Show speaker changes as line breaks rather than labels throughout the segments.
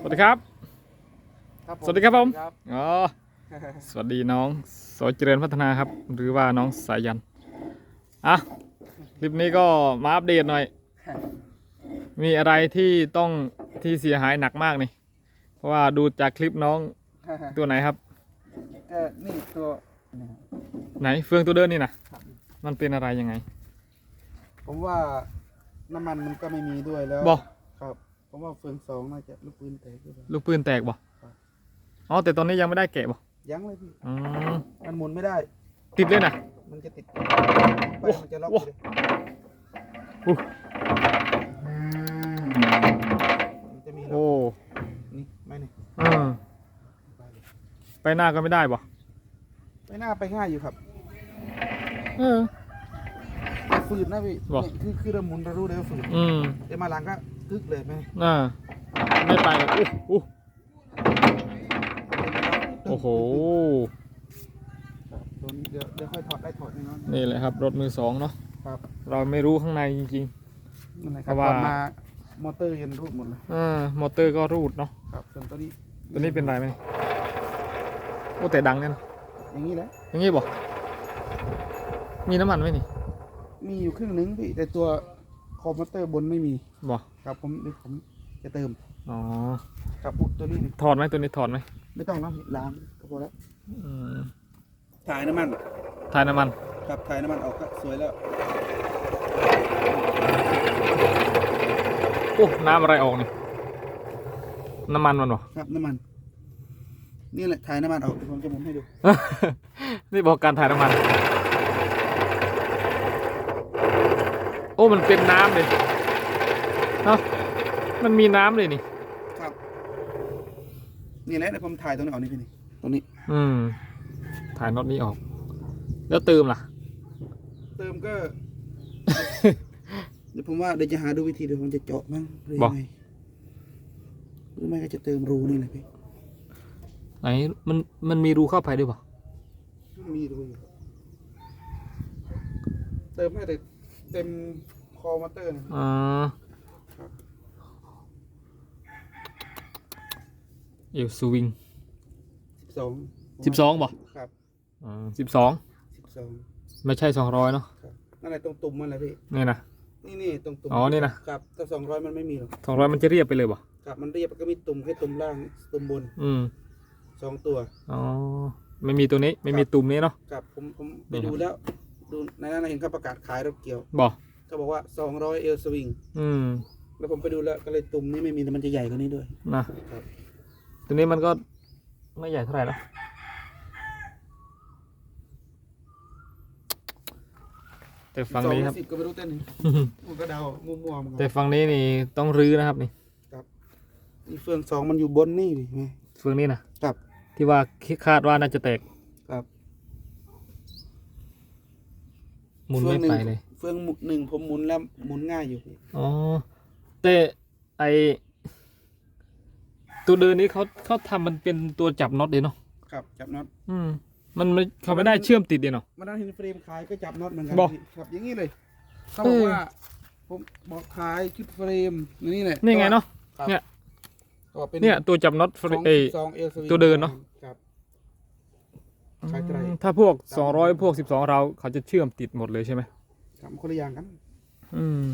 สวัสดีครับ
ครับผม
สวัสดีครับผม
ครับ
อ๋อ สวัสดีน้องโสเจริญพัฒนาครับ หรือว่าน้องสายัน อะ คลิปนี้ก็มาอัปเดตหน่อย มีอะไรที่ต้องที่เสียหายหนักมากนี่ เพราะว่าดูจากคลิปน้องตัวไหนครับ
ก็นี่ตัวนี่ครับ
ไหนเฟืองตัวเดินนี่นะมันเป็นอะไรยังไง
ผมว่าน้ำมันมันก็ไม่มีด้วยแล้ว
บอก
ครับ ผมว่าเฟืองสองน่าจะลูกปืนแตกด้วย
ลูกปืนแตกบ่
ครับ
อ๋อแต่ตอนนี้ยังไม่ได้แกะบ่
ยังเลยพี่
อืม
มันหมุนไม่ได้
ติดเลยนะ
มันจะติดไป
โอ้
มันจะล็อก
โอ้
เลย
อู้
มันจะมีล็
โอ้
อกนี่ไม่นี่
เออไปหน้าก็ไม่ได้บ่
ไม่น่าไปง่ายอยู่ครับ
เออ
แต่ฝืดนะพี่
บอก
นี่คือคือเราหมุนเรารู้เลยว่าฝืด
อืม
แต่มาหลังก็ กึกเลยไหม
อ่าไม่ไปอู้อู้โอ้โห
ครับตัวนี้เดี๋ยวเดี๋ยวค่อยถอดได้ถอดแน่นอน
นี่แหละครับ รถมือสองเนาะ
ครับ
เราไม่รู้ข้างในจริง
นั่นแหละค
เพ
รับ
ราะว่า
ก่อนมามอเตอร์ยันรูดหมดเลย
ๆอ่ามอเตอร์ก็รูดเนาะ
ครับส่วนตัวนี้
ตัวนี้เป็นไรไหมโอ้แต่ดังเนี่ยนะ
อย่างนี้แหละ
อย่างงี้บอกมีน้ำมันไหมนี่
มีอยู่ครึ่งหนึงพี่แต่ตัว คอมมอเตอร์บนไม่มี
บอก
ครับผมเดี๋ยวผมจะเติม
อ๋อ
ครับอุ๊ยตัวนี้นี่
ถอดไหมตัวนี้ถอดไหม
ไม่ต้องแล้วพี่ล้างก็พอแล้ว
อืม
ถ่ายน้ำมัน
ถ่ายน้ำมัน
ครับถ่ายน้ำมันออกก็สวยแล้ว
โอ้น้ำอะไรออกนี่น้ำมันมันบอก
ครับน้ำมัน นี่แหละถ่ายน้ำมันออกเดี๋ยวผมจะหมุนให้ดู
นี่บอกการถ่ายน้ำมัน โอ้มันเป็นน้ำเลยเนาะมันมีน้ำเลยนี่
ครับ นี่แหละเดี๋ยวผมถ่ายตรงนี้ออกนี่พี่นี่ตรงนี้
อืม ถ่ายน็อตนี้ออก แล้วเติมล่ะ
เติมก็ เดี๋ยวผมว่าเดี๋ยวจะหาดูวิธีเดี๋ยวผมจะเจาะมั้งหรือ
บอก
ยังไงหรือไม่ก็จะเติมรูนี่แหละพี่
ไหนมันมันมีรูเข้าไปด้วยเปล่า
มีรูอยู่เติมให้แต่ เต็มคอมอเตอร์นะ
อ่า
ครับ
เอวสวิง
สิบสอง
สิบสองบ่
ครับ
อ่าสิบสอง
สิบสอง
ไม่ใช่สองร้อยเนาะ
ครับนั่นแหละตรงตุ่มมันแหละพี่
นี่นะ
นี่นี่ตรงตุ่ม
อ๋อนี่นะ
ครับถ้าสองร้อยมันไม่มีหรอก
สองร้อยมันจะเรียบไปเลยบ่
ครับมันเรียบก็มีตุ่มแค่ตุ่มล่างตุ่มบน
อืม
สองตัว
อ๋อไม่มีตัวนี้ไม่มีตุ่มนี้เนาะ
ครับผมผมไป
นี่ครับ
ดูแล้ว ดูในนั้นเห็นเขาประกาศขายรถเกี่ยว
บ่
เขาบอกว่าสองร้อยเอลสวิง
อืม
แล้วผมไปดูแล้วก็เลยตุ่มนี่ไม่มีแต่มันจะใหญ่กว่านี้ด้วย
นะครับตัวนี้มันก็ไม่ใหญ่เท่าไหร่นะแต่ฝั่งนี้ครับ
สอสิบก็ไม่รู้เต้นนี่ผมก็เดามั่วๆเหมือน
แต่
กัน
ฝั่งนี้นี่ต้องรื้อนะครับนี่
นี่เฟืองสองมันอยู่บนนี่ดิไง
เฟืองนี้นะ
ครับ
ที่ว่าคาดว่าน่าจะแตก
ครับ
หมุนไม่ไปเลย
เฟืองหมุนหนึ่งผมหมุนแล้วหมุนง่ายอยู่พี่
อ๋อ แต่ไอตัวเดินนี้เขาเขาทำมันเป็นตัวจับน็อตเลยเนาะ
ครับ จับน็อต
อืม มันไม่เขาไม่ได้เชื่อมติดเลยเนาะ
มันนั่นเห็นเฟรมขายก็จับน็อตเหมือนกั
บอก
พี่ครับอย่างนี้เลย เขาบอก
เออ
ว่า ผมบอกขายชุดเฟรมนี่แหละ
นี่ไงเนาะ
ครับ
เนี่ย
ก็เป็น
เนี่ยตัวจับน็อต
ของ
เอย
สองเอลสวิง
ตัวเดินเนอะ
ครับ ขายไตร
อืมถ้าพวกสองร้อยพวกสิบสองเราเขาจะเชื่อมติดหมดเลยใช่ไหม
ครับคนละอย่างกัน
อืม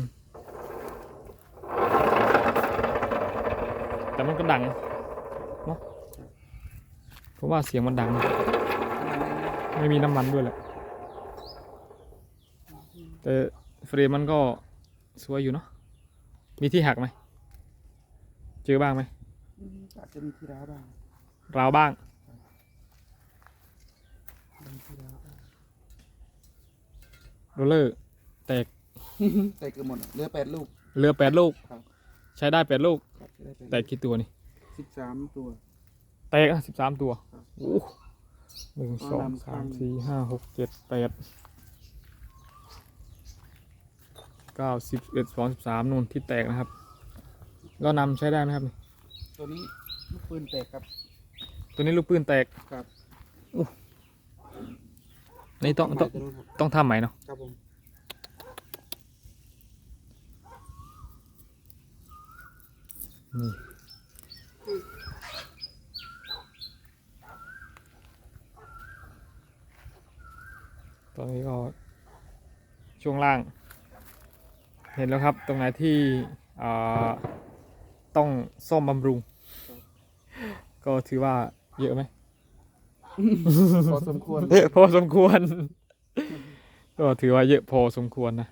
แต่มันก็ดังเนาะเพราะว่าเสียงมันดัง ไม่มีน้ำมันด้วยแหละแต่เฟรมมันก็สวยอยู่เนาะมีที่หักไหม เจอบ้างไหม
อืมอาจจะมีที่ร้าวบ้าง
ราวบ้าง
มีที่ร้าวบ้าง
โรลเลอร์ แตก
แต่เกือบหมดอะเหลือแปดลูก
เหลือแปดลูก
ครับ
ใช้ได้แปดลูก
ครับจะได้เป็น
แตกกี่ตัวนี่
สิบสามตัว
แตกสิบสามตัว
ครับ
โอ้โหหนึ่งสอง
เอานำ
สาม
ข้าง
สี่ห้าหกเจ็ดแปดเก้าสิบเอ็ดสองสิบสามนู่นที่แตกนะครับก็นำใช้ได้ไหมครับนี่
ตัวนี้ลูกปืนแตกครับ
ตัวนี้ลูกปืนแตก
ครับ
นี่ต้องต้อง
ต้
องทำไหมเนาะ
ครับผม
นี่ตอนนี้ก็ช่วงล่าง เห็นแล้วครับตรงไหนที่ต้องซ่อมบำรุง ก็ถือว่าเยอะไหม
พอสมควร
เยอะพอสมควร ก็ถือว่าเยอะพอสมควรนะ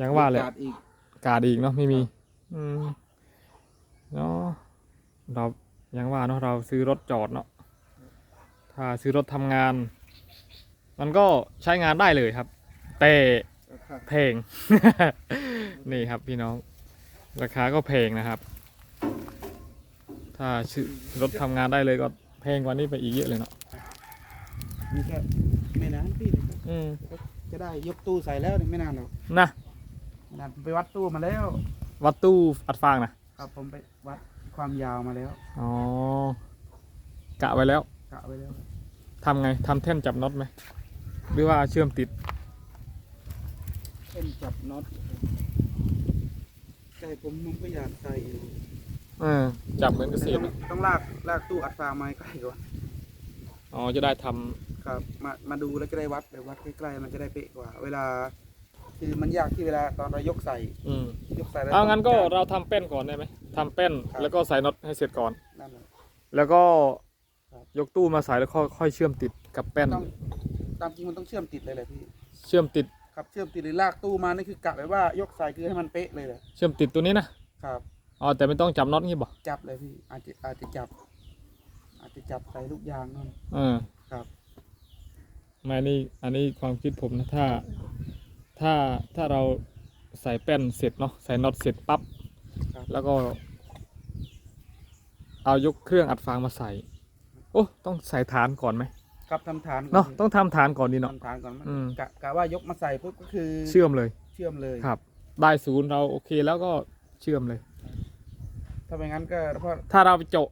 ยังว่าเลย
โอกสอีก
กาดอีกเนาะไม่มี อืมเนาะเรายังว่าเนาะเราซื้อรถจอดเนาะถ้าซื้อรถทำงาน มันก็ใช้งานได้เลยครับ แต่
ครับ
แพงนี่ครับพี่น้อง ราคาก็แพงนะครับ ถ้าซื้อรถทำงานได้เลยก็ แพงกว่านี้ไปอีกเยอะเลยเนาะ
นี่ก็ไม่นานพี่
อืม
จะได้ยกตู้ใส่แล้วนี่ไม่นานหรอก
นะ
ไม่นานผมไปวัดตู้มาแล้ว
วัดตู้อัดฟางนะครับ
ผมไปวัดความยาวมาแล้ว
อ๋อกะไว้แล้ว
กะไว้แล้ว
ทำไงทำแท่นจับน็อตไหมหรือว่าเชื่อมติด
เส้นจับน็อตใช่ผมผมก็อยากใส่อยู่
เออจับเหมือนเกษตร
ต้อง
อะ
ต้องลากลากตู้อัดฟางมาใกล้ก่อน
อ๋อจะได้ทำ
ครับมามาดูแล้วจะได้วัดแบบวัดใกล้ๆมันจะได้เป๊ะกว่า เวลา คือมันยากที่เวลาตอนเรายกใส่
อืม
ยกใส่แล้ว
เอางั้นก็
ต้อง
เราทำแป้นก่อนได้ไหมทำแป้น
ครับ
แล้วก็ใส่น็อตให้เสร็จก่อน
นั่นแหละ
แล้วก็
ครับ
ยกตู้มาใส่แล้วค่อยค่อยเชื่อมติดกับแป้น
ต้องตามจริงมันต้องเชื่อมติดเลยแหละพี่
เชื่อมติด
ครับเชื่อมติดหรือลากตู้มานี่คือกะแบบว่ายกใส่คือให้มันเป๊ะเลยแหละ
เชื่อมติดตัวนี้นะ
ครับ
อ๋อแต่ไม่ต้องจับน็อตงี้บ่
จับเลยพี่อาจจะอาจจะจับ อาจจะจับใส่ลูกยางนั่น
เออ
ครับ
ไม่นี่อันนี้ความคิดผมนะถ้า ถ้าถ้าเราใส่แป้นเสร็จเนาะใส่น็อตเสร็จปั๊บ
ครับ
แล้วก็ เอายกเครื่องอัดฟางมาใส่ โอ้ต้องใส่ฐานก่อนไหม
ครับทำฐานก่อ
เนาะ
พี่
ต้องทำฐานก่อนดีเนาะ
ทำฐานก่อนมัน
อืม
กะกะว่ายกมาใส่ปุ๊บก็คือ
เชื่อมเลย
เชื่อมเลย
ครับ ได้ศูนย์เราโอเคแล้วก็เชื่อมเลย
ถ้าไม่งั้นก็เพราะ
ถ้าเราไปเจาะ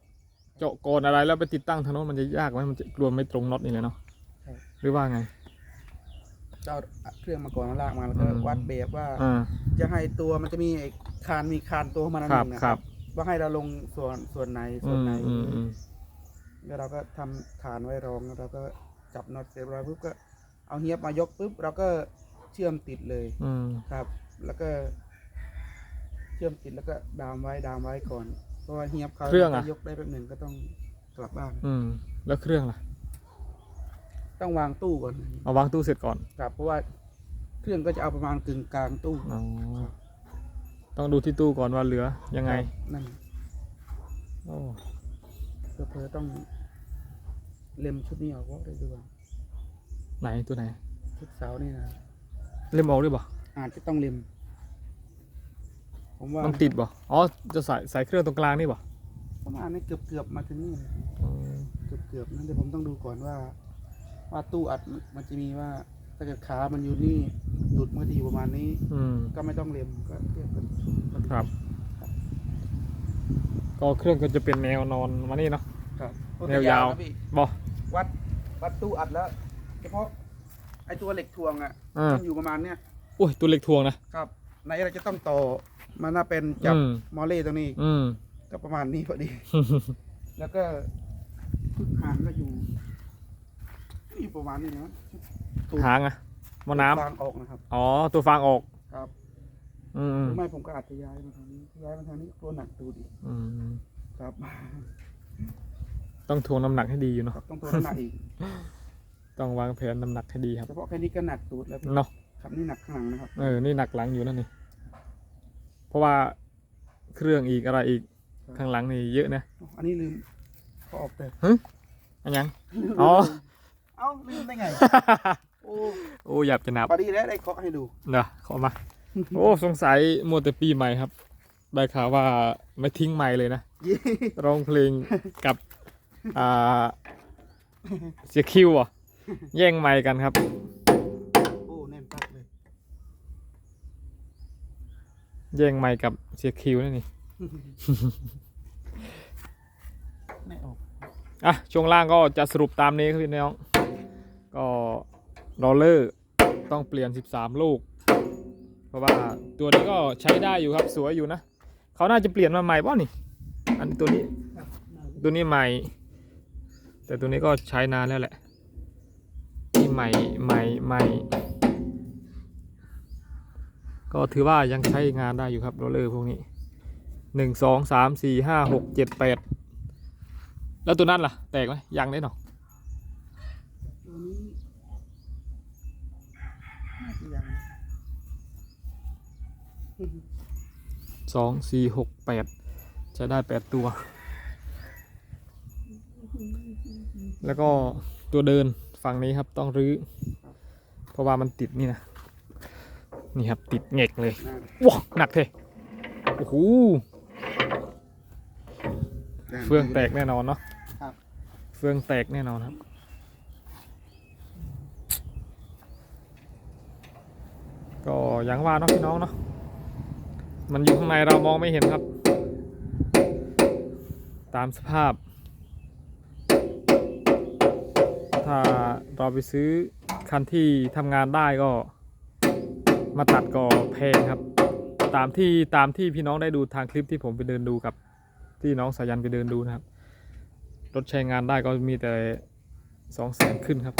เจาะก่อนอะไรแล้วไปติดตั้งทางโน้นมันจะยากไหมมันจะกลัวไม่ตรงน็อตนี่เลยเนาะหรือว่าไง
เจ้าเครื่องมาก่อนแล้วลากมาแล้วก็
อืม
วัดแบบว่า
อ่า
จะให้ตัวมันจะมีไอ้คานมีคานตัวของมันอัน
ค
ห
รับ
นึ่งนะ
ครับ
ว่าให้เราลงส่วนส่วนไหนส่
อื
วน
ม
ไหน
อืมอืม
แล้วเราก็ทำฐานไว้รองแล้วเราก็จับน็อตเสร็จเรียบร้อยปุ๊บก็เอาเฮียบมายกปุ๊บเราก็เชื่อมติดเลย
อืม
ครับ แล้วก็ เชื่อมติดแล้วก็ดามไว้ดามไว้ก่อนเพราะว่าเฮียบเขา
เครื่องอะ
ยกได้แป๊บหนึ่งก็ต้องกลับบ้าน
อืม แล้วเครื่องล่ะ
ต้องวางตู้ก่อน
เอาวางตู้เสร็จก่อน
ครับเพราะว่าเครื่องก็จะเอาประมาณกึ่งกลางตู้
อ๋อต้องดูที่ตู้ก่อนว่าเหลือยังไง
ครับนั่น
โอ้
เพอๆต้องเล็มชุดนี้ออกก็ได้ด้วย
ไหนตัวไหน
ชุดเสานี่นะ
เล่มออกหรือเปล่า
อาจจะต้องเล็ม ผมว่า
มันติดบ่อ๋อจะใส่ใส่เครื่องตรงกลางนี่บ่
ประมาณนี้เกือบเกือบๆมาถึงนี่เลย
อืม
เกือบเกือบๆนั่นเดี๋ยวผมต้องดูก่อนว่า ว่าตู้อัดมันจะมีว่าถ้าเกิดขามันอยู่นี่ดูดมันก็จะอยู่ประมาณนี้
อืม
ก็ไม่ต้องเล็มก็เทียบกัน
ครับ ก็เครื่องก็จะเป็นแนวนอนมานี่เนาะ
ครับ
แนวยาว
นะพี่
บ่
วัดวัดตู้อัดแล้ว เฉพาะไอตัวเหล็กทวงอะ
อ่า
มันอยู่ประมาณเนี้ย
อุ้ยตัวเล็กทวงนะครับ
ไหนเราจะต้องต่อ มันน่าเป็นจับ
อืม
มอเล่ตรงนี้
อืม
ก็ประมาณนี้พอดี แล้วก็ชุดหางก็อยู่อยู่ประมาณนี้นะชุด
หางอะหมอน้ำ
ฟางออกนะครับ
อ๋อ ตัวฟางออก
ครับ
อืม
ห
อื
รื
ม
อไม่ผมก็อาจจะย้ายมาทางนี้ย้ายมาทางนี้ตัวหนักตูดีก
อืม
ครับ
ต้องทวงน้ำหนักให้ดีอยู่เนาะ
ครับต้องตัวน้ำหนักอีก
ต้องวางแผนน้ำหนักให้ดีครับ
เฉพาะแค่นี้ก็หนักตูดแล้ว
เนาะ
ครับนี่หนักข้างหลังนะครับ
เออนี่หนักหลังอยู่นั่นนี่ เพราะว่าเครื่องอีกอะไรอีกข้างหลังนี่เยอะนะ
อันนี้ลืมเขาออกแต่
อันยังอ๋อ
เอ้าลืมได้ไงโอ้
โอ้หยับจะนับ
พอดีแล้วได้เคาะให้ดู
เนาะขอมาโอ้สงสัยมัวแต่ปีใหม่ครับได้ข่าวว่าไม่ทิ้งใหม่เลยนะ
ยี่
ร้องเพลงกับอ่าเสียคิวอะแย่งไมค์กันครับ
โอ้แน่นปักเลย
แย่งไมค์กับเสียคิวนั่นนี่
ไม่ออก
อะ ช่วงล่างก็จะสรุปตามนี้ครับพี่น้อง ก็รอเลอร์ต้องเปลี่ยน 13 ลูก เพราะว่าตัวนี้ก็ใช้ได้อยู่ครับสวยอยู่นะ เขาน่าจะเปลี่ยนมาใหม่ป่ะนี่ อันนี้ตัวนี้ ตัวนี้ใหม่ แต่ตัวนี้ก็ใช้นานแล้วแหละนี่ใหม่หม่ใหม่ใหม่ ก็ถือว่ายังใช้งานได้อยู่ครับโรลเลอร์พวกนี้หนึ่งสองสามสี่ห้าหกเจ็ดแปดแล้วตัวนั้นล่ะ แตกไหมยังได้หนอ
ตัวนี้น่าจะยัง
สองสี่หกแปดใช้ได้แปดตัว แล้วก็ตัวเดินฝั่งนี้ครับต้องรื้อ เพราะว่ามันติดนี่นะ นี่ครับติดเหงกเลย
น่า
ว้าหนักเทโอ้โหเฟืองแตกแน่นอนเนาะ
ครับ
เฟืองแตกแน่นอนครับก็อย่างว่าเนาะพี่น้องเนาะมันอยู่ข้างในเรามองไม่เห็นครับ ตามสภาพ ถ้าเราไปซื้อคันที่ทำงานได้ก็ มาตัดก็แพงครับ ตามที่ตามที่พี่น้องได้ดูทางคลิปที่ผมไปเดินดูกับ ที่น้องสายันไปเดินดูนะครับ รถใช้งานได้ก็มีแต่สองแสนขึ้นครับ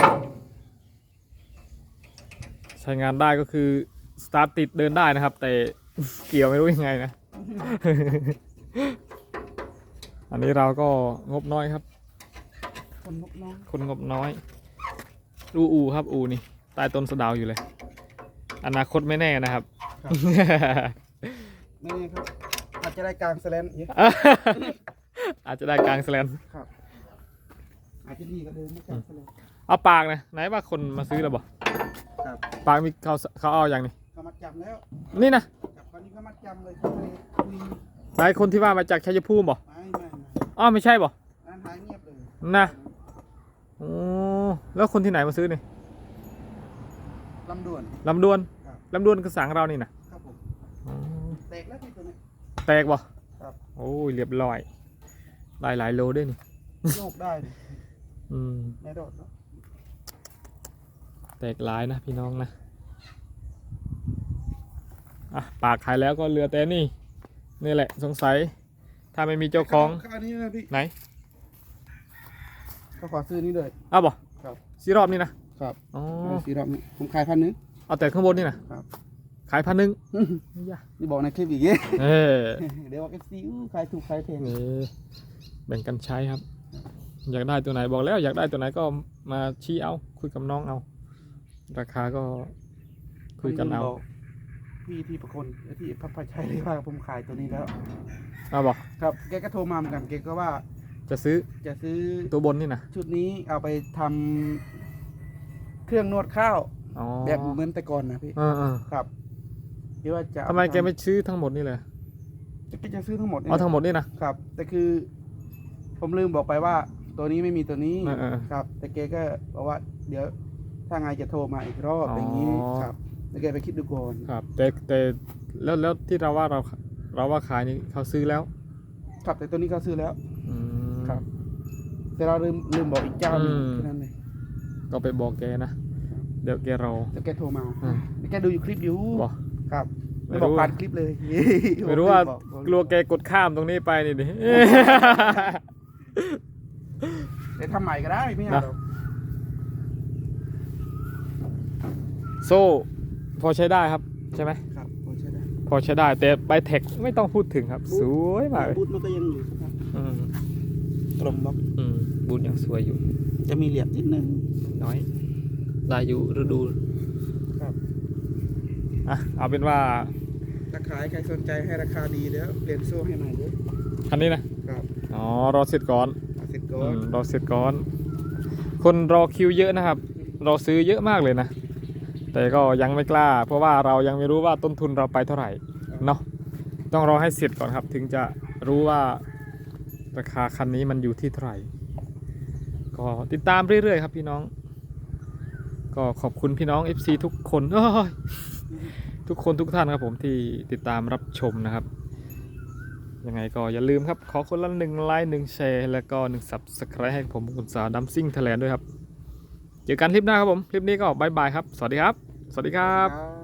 ใช้งานได้ก็คือสตาร์ทติดเดินได้นะครับ แต่เกี่ยวไม่รู้ยังไงนะ อันนี้เราก็งบน้อยครับ
คนนกน้อง
คนงบน้อยดูอูครับอูนี่ใต้ต้นสะเดาวอยู่เลย อนาคตไม่แน่นะครับ
ไม่แน่ครับ อาจจะได้กลางแสลนอีก
อาจจะได้กลางแสแลน
ครับ อาจจะดีก็เดินไม่กลางแสลน
เอาปากนะไหนว่าคนมาซื้อแล้วบอก
ครับ
ปากมีเขาเขาเอาอย่างนี้
เขามัดจำแล้ว
นี่นะ
กับตอนนี้เขามัดจำเลยเขาเลยคุย
หลายคนที่ว่ามาจากชัยภูมิบอก
ไม่ไม่ไม่
อ้าวไม่ใช่บอก
ร้านหายเงียบเลย
นะโอ้แล้วคนที่ไหนมาซื้อนี่
ลำด่วน
ลำดวน
ครับ
ลำดวนกระสังเรานี่นะครับ
ผม
อ๋อ
แตกแล้วที่ตัวนี้
แตกบ่
ครับ
โอ้ยเรียบร้อยหลายหลายโลด้วยนี่
โยกได้เลย
อืม
ไม่โดดเนอะ
แตกหลายนะพี่น้องนะอะปากขายแล้วก็เหลือแต่นี่นี่แหละสงสัย ถ้าไม่มีเจ้าของ
ค่านี้นะพี่
ไหน
ก็ขอซื้อนี้เลย
อ้าวบ่
ครับ
ซีรอบนี่นะ ครับอ๋อ
เอาสีดำนี่ผมขายพันหนึง
เอาแต่ข้างบนนี่นะครับ ขายพันหนึ่งอย่า
นี่บอกในคลิปอีกเย้
เออ
เดี๋ยวบอกเอฟซีขายถูกขายแพง
นี่แบ่งกันใช้ครับ อยากได้ตัวไหนบอกแล้ว อยากได้ตัวไหนก็มาชี้เอา คุยกับน้องเอา ราคาก็คุยกันเอา
บพี่ที่ประคนที่พับพชัยเลยว่าผมขายตัวนี้แล้ว
เอาบอก
ครับ แกก็โทรมาเหมือนกันแกก็ว่า
จะซื้อ
จะซื้อ
ตัวบนนี่นะ
ชุดนี้เอาไปทำ เครื่องนวดข้าว
อ๋อ
แบบเหมือนแต่ก่อนนะพี่
เออเออ
ครับคิดว่าจะเอา
ทำไมแกไม่ซื้อทั้งหมดนี่เลย
แกจะซื้อทั้งหมดนี่
เอาทั้งหมดนี่นะ
ครับ แต่คือ ผมลืมบอกไปว่า ตัวนี้ไม่มีตัวนี้
เออเออ
ครับ แต่แกก็บอกว่า เดี๋ยวถ้าไงจะโทรมาอีกรอบ
อ๋ออ
อย่างนี้ครับแล้วแกไปคิดดูก่อน
ครับ แต่แต่แล้วแล้วที่เราว่าเราเราว่าขายนี่เขาซื้อแล้ว
ครับแต่ตัวนี้เขาซื้อแล้ว
อืม
ครับ แต่เราลืมลืมบอกอีกเจ้าหนึง
อืม
แค่นั้นเลย
ก็ไปบอกแกนะ เดี๋ยวแกเรา
แต่แกโทรมา
อืม
แกดูอยู่คลิปอยู่
บอก
ครับ
ไม่
ไม่
รู้
บอกผ่านคลิปเลย
ไม่รู้ว่า
บอก
กลัวแกกดข้ามตรงนี้ไปนี่ดิ
เดี๋ยวทำใหม่ก็ได้ไม่เอา
นะ
หรอก
โซ่พอใช้ได้ครับใช่ไหม
ครับพอใช้ได้
พอใช้ได้แต่ใบเทคไม่ต้องพูดถึงครับ สวยมากเลย
บูทมันก็ยังอยู่ครับ
อืม
ตรงบล็อก
อืมบูทยังสวยอยู่
จะมีเหลี่ยมนิดนึง
น้อย ได้อยู่ฤดู
ครับ
อะเอาเป็นว่า
ถ้าขายใครสนใจให้ราคาดีเดี๋ยวเปลี่ยนโซ่ให้หน่อยด้วย
คันนี้นะ
ครับ
อ๋อรอเสร็จก่อน
เอาเสร็จก่อ
อื
น
มรอเสร็จก่อน คนรอคิวเยอะนะครับ รอซื้อเยอะมากเลยนะ แต่ก็ยังไม่กล้า เพราะว่าเรายังไม่รู้ว่าต้นทุนเราไปเท่าไหร่เนาะต้องรอให้เสร็จก่อนครับ ถึงจะรู้ว่าราคาคันนี้มันอยู่ที่เท่าไหร่ ก็ติดตามเรื่อยๆครับพี่น้อง ก็ขอบคุณพี่น้อง FC ทุกคนทุกคนทุกท่านครับผมที่ติดตามรับชมนะครับ ยังไงก็อย่าลืมครับ ขอคนละหนึ่งไลค์หนึ่งแชร์แล้วก็หนึ่ง subscribe ให้ผมคุณสาดัมซิ่งไทยแลนด์ด้วยครับ เจอกันคลิปหน้าครับผม คลิปนี้ก็บายบายครับ สวัสดีครับ สวัสดีครับ
ครับ